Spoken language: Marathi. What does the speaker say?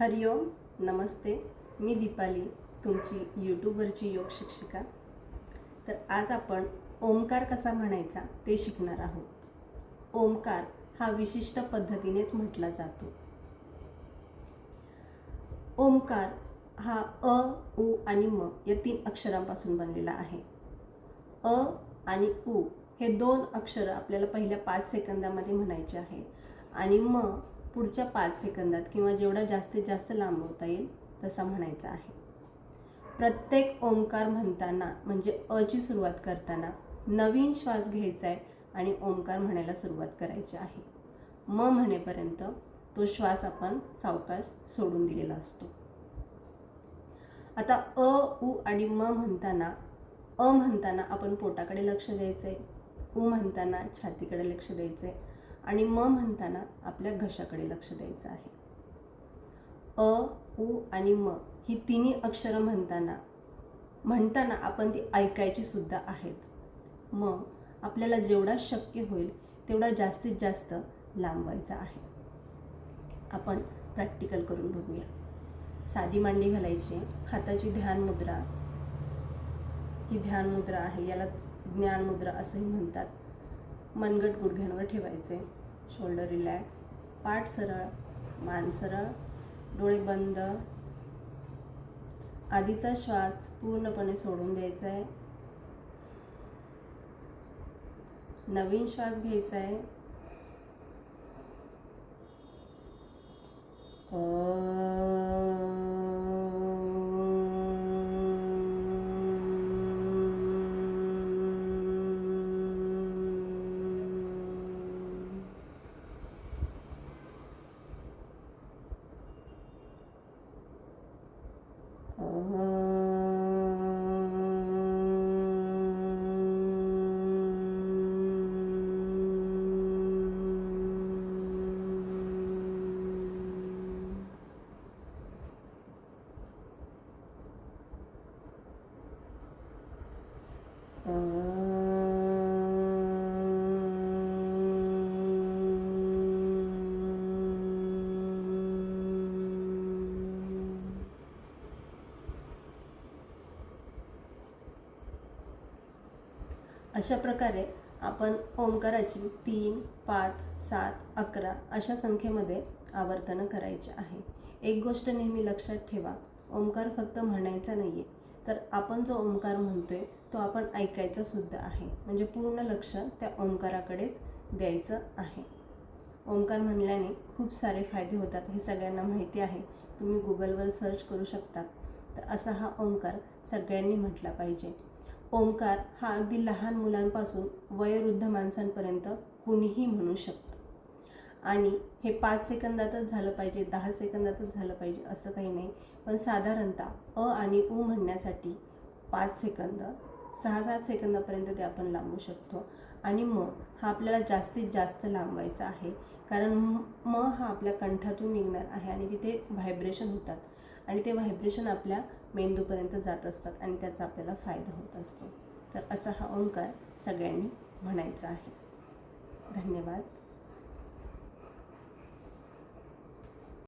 हरिओम नमस्ते. मी दीपाली तुमची यूट्यूबवरची योग शिक्षिका. तर आज आपण ओमकार कसा म्हणायचा ते शिकणार आहोत. ओंकार हा विशिष्ट पद्धतीनेच म्हटला जातो. ओंकार हा अ उ आणि म या तीन अक्षरांपासून बनलेला आहे. अ आणि उ हे दोन अक्षरं आपल्याला पहिल्या पाच सेकंदामध्ये म्हणायचे आहे आणि म पुढच्या पाच सेकंदात किंवा जेवढा जास्तीत जास्त लांबवता येईल तसा म्हणायचा आहे. प्रत्येक ओंकार म्हणताना म्हणजे अची सुरुवात करताना नवीन श्वास घ्यायचा आहे आणि ओंकार म्हणायला सुरुवात करायची आहे. म म्हणेपर्यंत तो श्वास आपण सावकाश सोडून दिलेला असतो. आता अ उ आणि म म्हणताना अ म्हणताना आपण पोटाकडे लक्ष द्यायचं आहे उ म्हणताना छातीकडे लक्ष द्यायचं आहे आणि म म्हणताना आपल्या घशाकडे लक्ष द्यायचं आहे. अ उ आणि म ही तिन्ही अक्षरं म्हणताना म्हणताना आपण ती ऐकायची सुद्धा आहेत. मग आपल्याला जेवढा शक्य होईल तेवढा जास्तीत जास्त लांबवायचा आहे. आपण प्रॅक्टिकल करून बघूया. साधी मांडी घालायची हाताची ध्यान मुद्रा. ही ध्यान मुद्रा आहे याला ज्ञान मुद्रा असंही म्हणतात. मनगट गुडघ्यांवर ठेवायचे. शोल्डर रिलॅक्स पाठ सरळ मान सरळ डोळे बंद. आधीचा श्वास पूर्णपणे सोडून द्यायचा आहे नवीन श्वास घ्यायचा आहे Uh... अशा प्रकारे आपण ओंकाराची तीन पाच सात अकरा अशा संख्येमध्ये आवर्तनं करायची आहे. एक गोष्ट नेहमी लक्षात ठेवा ओंकार फक्त म्हणायचा नाही आहे तर आपण जो ओंकार म्हणतो आहे तो आपण ऐकायचा सुद्धा आहे. म्हणजे पूर्ण लक्ष त्या ओंकाराकडेच द्यायचं आहे. ओंकार म्हणल्याने खूप सारे फायदे होतात हे सगळ्यांना माहिती आहे. तुम्ही गुगलवर सर्च करू शकता तर असा हा ओंकार सगळ्यांनी म्हटला पाहिजे. ओंकार हा अगदी लहान मुलांपासून वयोवृद्ध माणसांपर्यंत कुणीही म्हणू शकतं. आणि हे पाच सेकंदातच झालं पाहिजे दहा सेकंदातच झालं पाहिजे असं काही नाही. पण साधारणतः अ आणि उ म्हणण्यासाठी पाच सेकंद सहा सात सेकंदापर्यंत ते आपण लांबू शकतो. आणि म हा आपल्याला जास्तीत जास्त लांबवायचा आहे. कारण म हा आपल्या कंठातून निघणार आहे आणि तिथे व्हायब्रेशन होतात. आणि ते व्हायब्रेशन आपल्या मेंदूपर्यंत जात असतात आणि त्याचा आपल्याला फायदा होत असतो. तर असा हा ओंकार सगळ्यांनी म्हणायचा आहे. धन्यवाद.